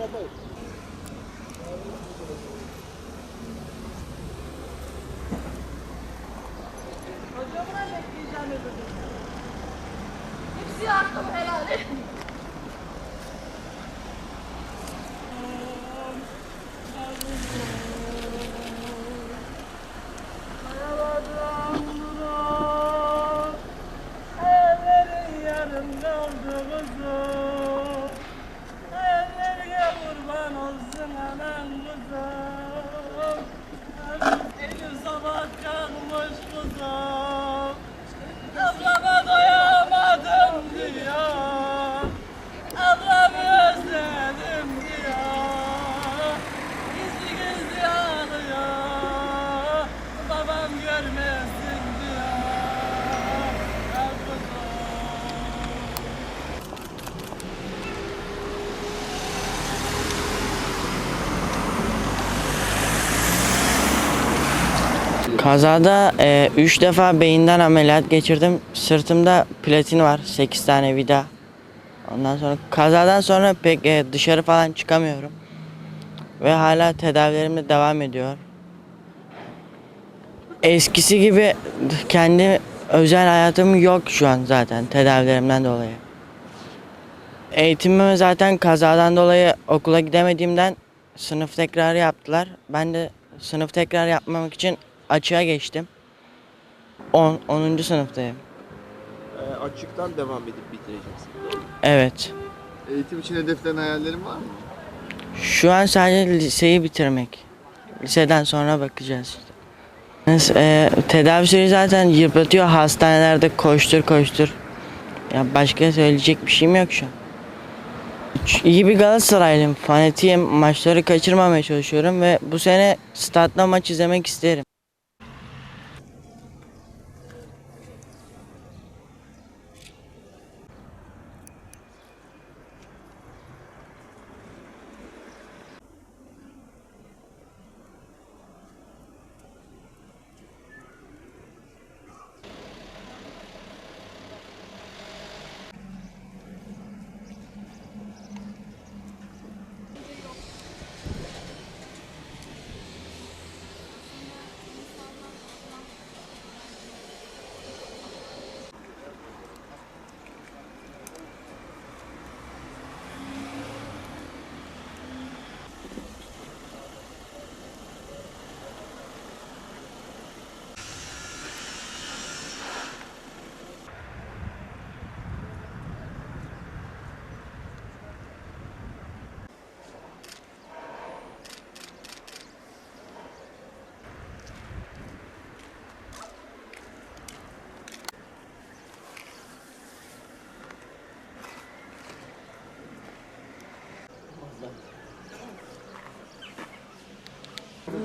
Hocamına bekleyeceğim öbür Hepsi hakkım helal Kazada 3 defa beyinden ameliyat geçirdim. Sırtımda platin var. 8 tane vida. Ondan sonra kazadan sonra pek e, dışarı falan çıkamıyorum. Ve hala tedavilerim de devam ediyor. Eskisi gibi kendi özel hayatım yok şu an zaten tedavilerimden dolayı. Eğitimimi zaten kazadan dolayı okula gidemediğimden sınıf tekrarı yaptılar. Ben de sınıf tekrar yapmamak için açığa geçtim. 10. 10. sınıftayım. Ee, açıktan devam edip bitireceksin. Doğru mu? Evet. Eğitim için hedeflerin hayallerin var mı? Şu an sadece liseyi bitirmek. Liseden sonra bakacağız. Neyse, e, tedavi süreci zaten yıpratıyor. Hastanelerde koştur koştur. Ya başka söyleyecek bir şeyim yok şu an. Ç- İyi bir Galatasaraylıyım. Fanatiyim. Maçları kaçırmamaya çalışıyorum ve bu sene statta maç izlemek isterim.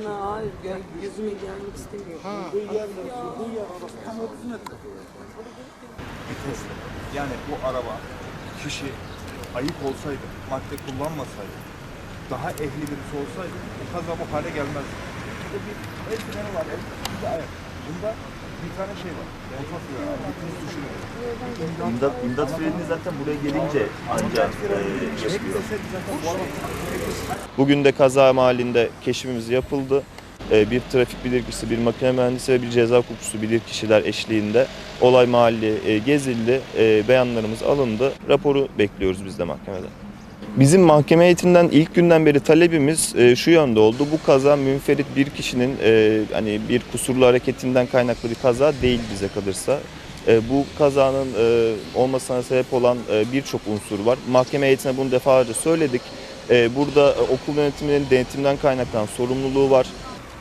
Hayır, gel, yüzüme gelmek istemiyor. vitesli. Yani bu araba kişi ayık olsaydı, madde kullanmasaydı, daha ehli birisi olsaydı bu kaza bu hale gelmezdi. Burada bir el freni var, el, de ayak. Bunda bir tane şey var. Motor freni var. İmdat, imdat freni zaten buraya gelince ancak e, araba Bugün de kaza mahallinde keşfimiz yapıldı. E, bir trafik bilirkişisi, bir makine mühendisi ve bir ceza hukukçusu bilirkişiler eşliğinde olay mahalli e, gezildi. E, beyanlarımız alındı. Raporu bekliyoruz biz de mahkemede. Bizim mahkeme heyetinden ilk günden beri talebimiz e, şu yönde oldu. Bu kaza münferit bir kişinin e, hani bir kusurlu hareketinden kaynaklı bir kaza değil bize kalırsa. E, bu kazanın e, olmasına sebep olan e, birçok unsur var. Mahkeme heyetine bunu defalarca söyledik. E, burada e, okul yönetiminin denetimden kaynaklanan sorumluluğu var.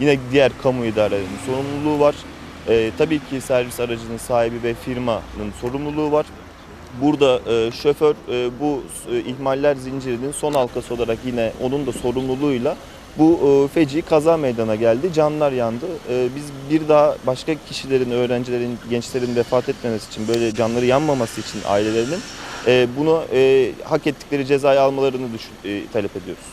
Yine diğer kamu idarelerinin sorumluluğu var. E, tabii ki servis aracının sahibi ve firmanın sorumluluğu var. Burada e, şoför e, bu e, ihmaller zincirinin son halkası olarak yine onun da sorumluluğuyla bu e, feci kaza meydana geldi. Canlar yandı. E, biz bir daha başka kişilerin, öğrencilerin, gençlerin vefat etmemesi için, böyle canları yanmaması için ailelerinin e, bunu e, hak ettikleri cezayı almalarını düşün, e, talep ediyoruz.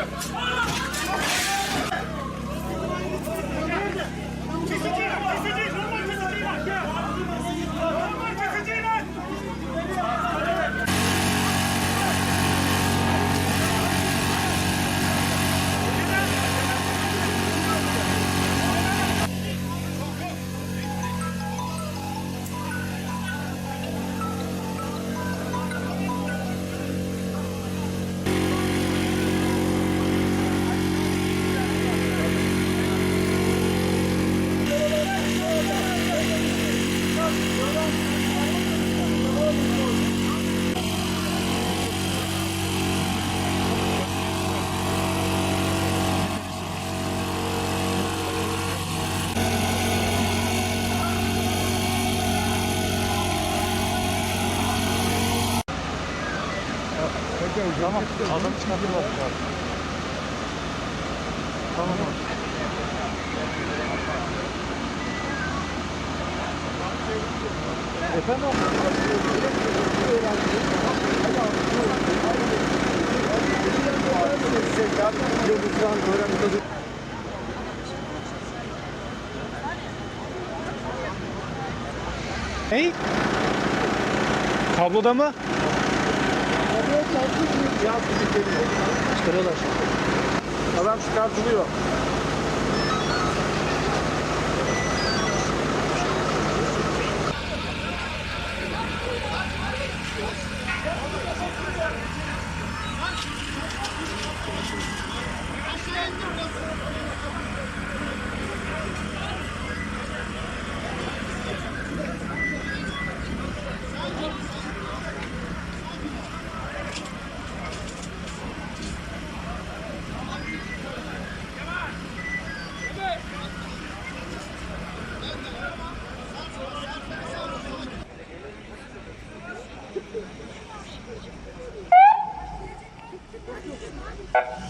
ああ! olacak ama adam çıkartıyorlar şu an. Tamam abi. Efendim abi? Hey? Tabloda mı? Yaz gibi geliyor. Çıkarıyorlar şimdi. Adam çıkartılıyor. Amen.